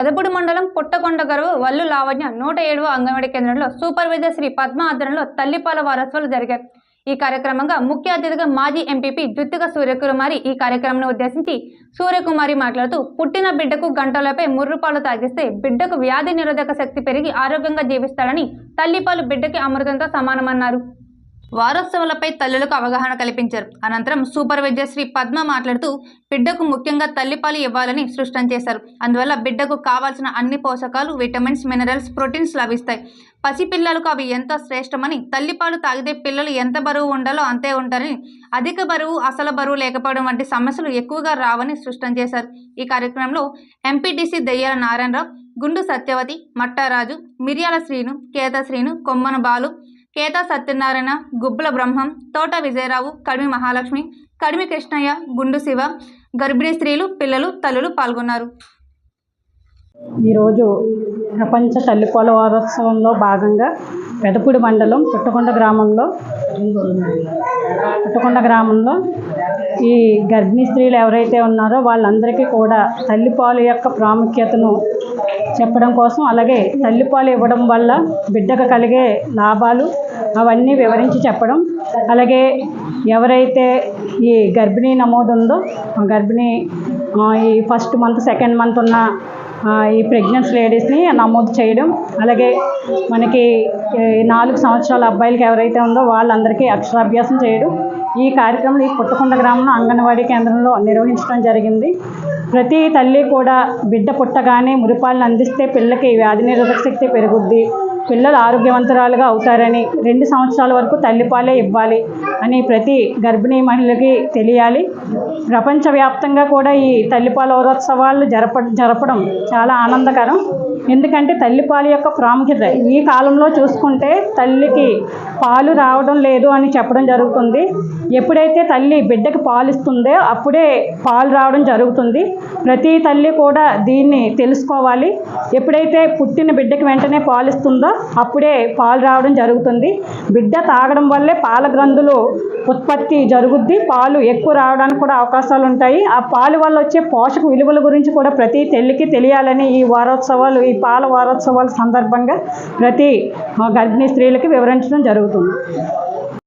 పెదపూడి మండలం పుట్టకొండ గరువు వల్లు లావణ్య నూట ఏడవ అంగన్వాడీ కేంద్రంలో సూపర్వైజర్ శ్రీ పద్మ ఆధ్వర్యంలో తల్లిపాల వారోత్సవాలు జరిగాయి. ఈ కార్యక్రమంగా ముఖ్య అతిథిగా మాజీ ఎంపీపీ జుత్తిక సూర్యకుమారి ఈ కార్యక్రమాన్ని ఉద్దేశించి సూర్యకుమారి మాట్లాడుతూ పుట్టిన బిడ్డకు గంటలపై ముర్రుపాలు తాగిస్తే బిడ్డకు వ్యాధి నిరోధక శక్తి పెరిగి ఆరోగ్యంగా జీవిస్తాడని తల్లిపాలు బిడ్డకి అమృతంతో సమానమన్నారు. వారోత్సవాలపై తల్లులకు అవగాహన కల్పించారు. అనంతరం సూపర్వైజర్ శ్రీ పద్మ మాట్లాడుతూ బిడ్డకు ముఖ్యంగా తల్లిపాలు ఇవ్వాలని స్పష్టం చేశారు. అందువల్ల బిడ్డకు కావాల్సిన అన్ని పోషకాలు విటమిన్స్ మినరల్స్ ప్రోటీన్స్ లభిస్తాయి. పసిపిల్లలకు అవి ఎంతో శ్రేష్టమని తల్లిపాలు తాగితే పిల్లలు ఎంత బరువు ఉండాలో అంతే ఉంటారని అధిక బరువు అసలు బరువు లేకపోవడం వంటి సమస్యలు ఎక్కువగా రావని స్పష్టం చేశారు. ఈ కార్యక్రమంలో ఎంపీటీసీ దయ్యాల నారాయణరావు గుండు సత్యవతి మట్టారాజు మిర్యాల శ్రీను కేత శ్రీను కొమ్మన బాలు కేత సత్యనారాయణ గుబ్బల బ్రహ్మం తోట విజయరావు కడిమి మహాలక్ష్మి కడిమి కృష్ణయ్య గుండు శివ గర్భిణీ స్త్రీలు పిల్లలు తల్లులు పాల్గొన్నారు. ఈరోజు ప్రపంచ తల్లిపాల వారోత్సవంలో భాగంగా పెదపూడి మండలం పుట్టకొండ గ్రామంలో పుట్టకొండ గ్రామంలో ఈ గర్భిణీ స్త్రీలు ఎవరైతే ఉన్నారో వాళ్ళందరికీ కూడా తల్లిపాలు యొక్క ప్రాముఖ్యతను చెప్పడం కోసం అలాగే తల్లిపాలు ఇవ్వడం వల్ల బిడ్డకు కలిగే లాభాలు అవన్నీ వివరించి చెప్పడం. అలాగే ఎవరైతే ఈ గర్భిణీ నమోదు ఉందో గర్భిణీ ఈ ఫస్ట్ మంత్ సెకండ్ మంత్ ఉన్న ఈ ప్రెగ్నెన్సీ లేడీస్ని నమోదు చేయడం. అలాగే మనకి నాలుగు సంవత్సరాల అబ్బాయిలకి ఎవరైతే ఉందో వాళ్ళందరికీ అక్షరాభ్యాసం చేయడం. ఈ కార్యక్రమం ఈ పుట్టకొండ గ్రామంలో అంగన్వాడీ కేంద్రంలో నిర్వహించడం జరిగింది. ప్రతి తల్లి కూడా బిడ్డ పుట్టగానే మురిపాలను అందిస్తే పిల్లకి వ్యాధి నిరోధక శక్తి పెరుగుద్ది. పిల్లలు ఆరోగ్యవంతురాలుగా అవుతారని రెండు సంవత్సరాల వరకు తల్లిపాలే ఇవ్వాలి అని ప్రతి గర్భిణీ మహిళకి తెలియాలి. ప్రపంచవ్యాప్తంగా కూడా ఈ తల్లిపాల వారోత్సవాలు జరప జరపడం చాలా ఆనందకరం. ఎందుకంటే తల్లిపాల యొక్క ప్రాముఖ్యత ఈ కాలంలో చూసుకుంటే తల్లికి పాలు రావడం లేదు అని చెప్పడం జరుగుతుంది. ఎప్పుడైతే తల్లి బిడ్డకి పాలు ఇస్తుందో అప్పుడే పాలు రావడం జరుగుతుంది. ప్రతి తల్లి కూడా దీన్ని తెలుసుకోవాలి. ఎప్పుడైతే పుట్టిన బిడ్డకి వెంటనే పాలు ఇస్తుందో అప్పుడే పాలు రావడం జరుగుతుంది. బిడ్డ తాగడం వల్లే పాల గ్రంథులు ఉత్పత్తి జరుగుద్ది. పాలు ఎక్కువ రావడానికి కూడా అవకాశాలు ఉంటాయి. ఆ పాలు వల్ల వచ్చే పోషక విలువల గురించి కూడా ప్రతి తల్లికి తెలియాలని ఈ వారోత్సవాలు ఈ పాల వారోత్సవాల సందర్భంగా ప్రతి గర్భిణీ స్త్రీలకి వివరించడం జరుగుతుంది.